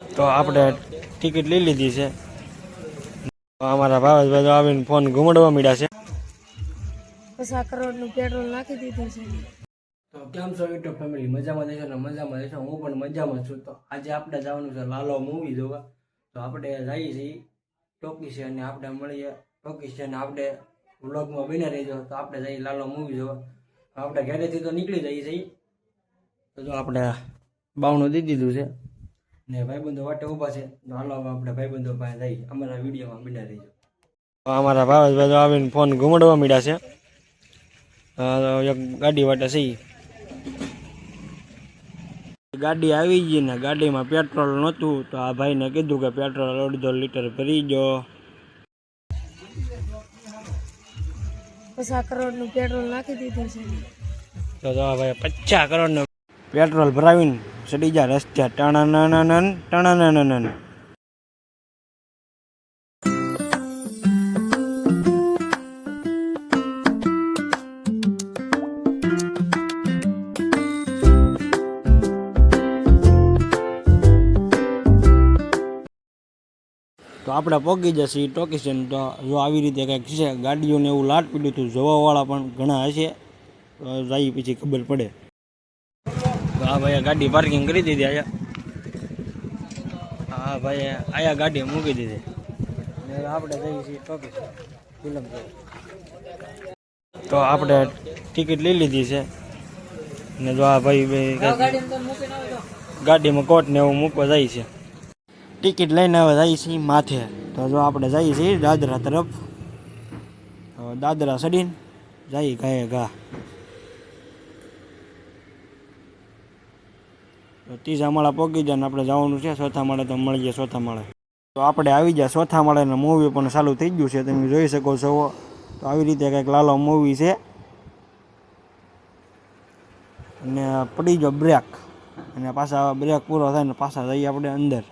તો આપણે ટિકિટ લઈ લીધી છે. અમારા ભાવેશભાઈ તો આવીને ફોન ઘુમાડવા મળ્યા છે. પચાસ કરોડનું પેટ્રોલ નાખી દીધું છે. તો કેમ છો યુટ્યુબ ફેમિલી? મજામાં દેશો ને મજામાં દેશો? હું પણ મજામાં છું. તો આજે આપણે જવાનું છે લાલો મૂવી જોવા. તો આપણે જઈએ છીએ. ટોકી છે અને આપણે મળીએ. ટોકી છે અને આપણે વ્લોગમાં બને રહીજો. તો આપણે જઈએ લાલો મૂવી જોવા. તો આપણે ઘરેથી તો નીકળી જઈએ છીએ. તો જો આપણે બાવણું દઈ દીધું છે. ને ભાઈબંધો વાટે ઊભા છે. તો હાલો હવે આપણે ભાઈબંધો પાસે જઈ અમારા વિડીયોમાં બને રહીજો. અમારા ભાવેશભાઈ તો આવીને ફોન ઘુમાડવા મીડ્યા છે. એક ગાડી વાટે છે ગાડી આવી ગઈ ને ગાડીમાં પેટ્રોલ નહોતું. તો આ ભાઈને કીધું કે પેટ્રોલ અડધો લીટર ભરી ગયો પચાસ કરોડનું પેટ્રોલ નાખી દીધું છે. તો ભાઈ પચાસ કરોડનું પેટ્રોલ ભરાવીને ચડી જા રસ્તે ટણાનનનન ટણાનનનન તો આપણે પહોંચી જશે ટોકી છે તો જો આવી રીતે કંઈક છે, ગાડીઓને એવું લાટ પીડ્યું હતું, જોવાવાળા પણ ઘણા હશે. તો જાય પછી ખબર પડે. તો ભાઈ ગાડી પાર્કિંગ કરી દીધી આયા હા ભાઈ આયા ગાડી મૂકી દીધી. આપણે જઈએ છીએ ટોકી ફિલ્મ તો આપણે ટિકિટ લઈ લીધી છે. ને જો આ ભાઈ ભાઈ ગાડીમાં કોટ ને એવું મૂકવા જાય છે. ટિકિટ લઈને હવે જાય છે માથે. તો જો આપણે જઈએ છીએ દાદરા તરફ. દાદરા ચડીને જઈએ ગાયે ગા ત્રીજા માળા પહોંચી જાય ને આપણે જવાનું છે, ચોથા માળે તો મળીએ, ચોથા માળે. તો આપણે આવી ગયા ચોથા માળેના મૂવી પણ ચાલુ થઈ ગયું છે, તમે જોઈ શકો છો. તો આવી રીતે કંઈક લાલો મૂવી છે. અને પડી ગયો બ્રેક અને પાછા બ્રેક પૂરો થાય ને પાછા જઈએ આપણે અંદર.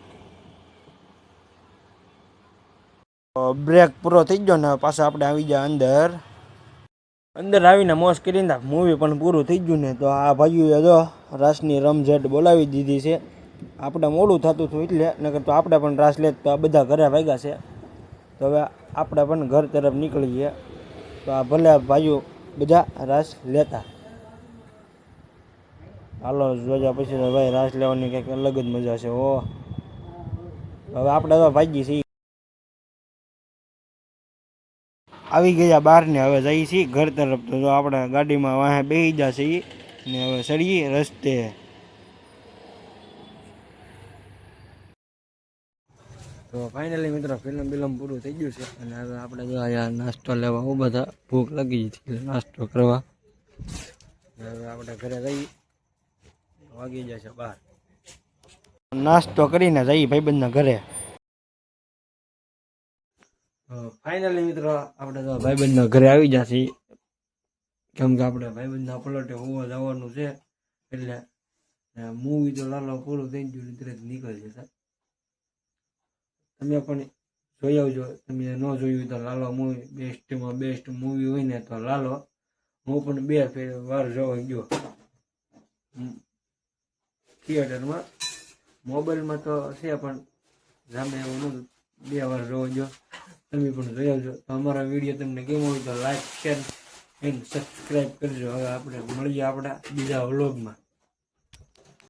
બ્રેક પૂરો થઈ ગયો ને પાછા આપણે આવી ગયા અંદર. અંદર આવીને મોસ કરીને મૂવી પણ પૂરું થઈ ગયું ને તો આ ભાઈઓએ જો રાસની રમઝટ બોલાવી દીધી છે. આપણે મોડું થતું હતું એટલે, નકર તો આપણે પણ રાસ લેત તો આ બધા ઘરે ભાગ્યા છે. તો હવે આપણે પણ ઘર તરફ નીકળીએ. તો આ ભલે ભાઈઓ બધા રાસ લેતા. હાલો જોયા પછી તો ભાઈ રાસ લેવાની કંઈક અલગ જ મજા છે ઓ હવે આપણે તો ભાગી છીએ. આવી ગયા બહાર ને હવે જઈએ છીએ ઘર તરફ. તો જો આપણે ગાડીમાં વાહે બેસી ગયા છીએ ને હવે સળીએ રસ્તે. તો ફાઇનલી મિત્રો ફિલ્મ બિલમ પૂરું થઈ ગયું છે. અને હવે આપણે જો અહીંયા નાસ્તો લેવા ઊભા હતા. ભૂખ લાગી હતી નાસ્તો કરવા. હવે આપણે ઘરે જઈએ વાગી જશે બહાર. નાસ્તો કરીને જઈએ ભાઈબંધના ઘરે. ફાઇનલી મિત્રો, આપણે તો ભાઈબંધના ઘરે આવી જશે કેમ કે આપણે ભાઈબંધના પલટે હોવા જવાનું છે, એટલે મૂવી તો લાલો પૂરું થઈ ગયું ને તરત નીકળી જશે તમે પણ જોઈ આવજો, તમે ન જોયું તો લાલો મૂવી બેસ્ટમાં બેસ્ટ મૂવી હોય ને તો લાલો. હું પણ બે વાર જોવા ગયો થિયેટરમાં મોબાઈલમાં તો છે પણ સામે એવું નહોતું બે વાર જોવા ગયો તમે પણ જોઈ આવજો અમારા વીડિયો તમને કેવો હોય તો લાઈક શેર એન્ડ સબસ્ક્રાઈબ કરજો. હવે આપણે મળીએ આપણા બીજા વ્લોગમાં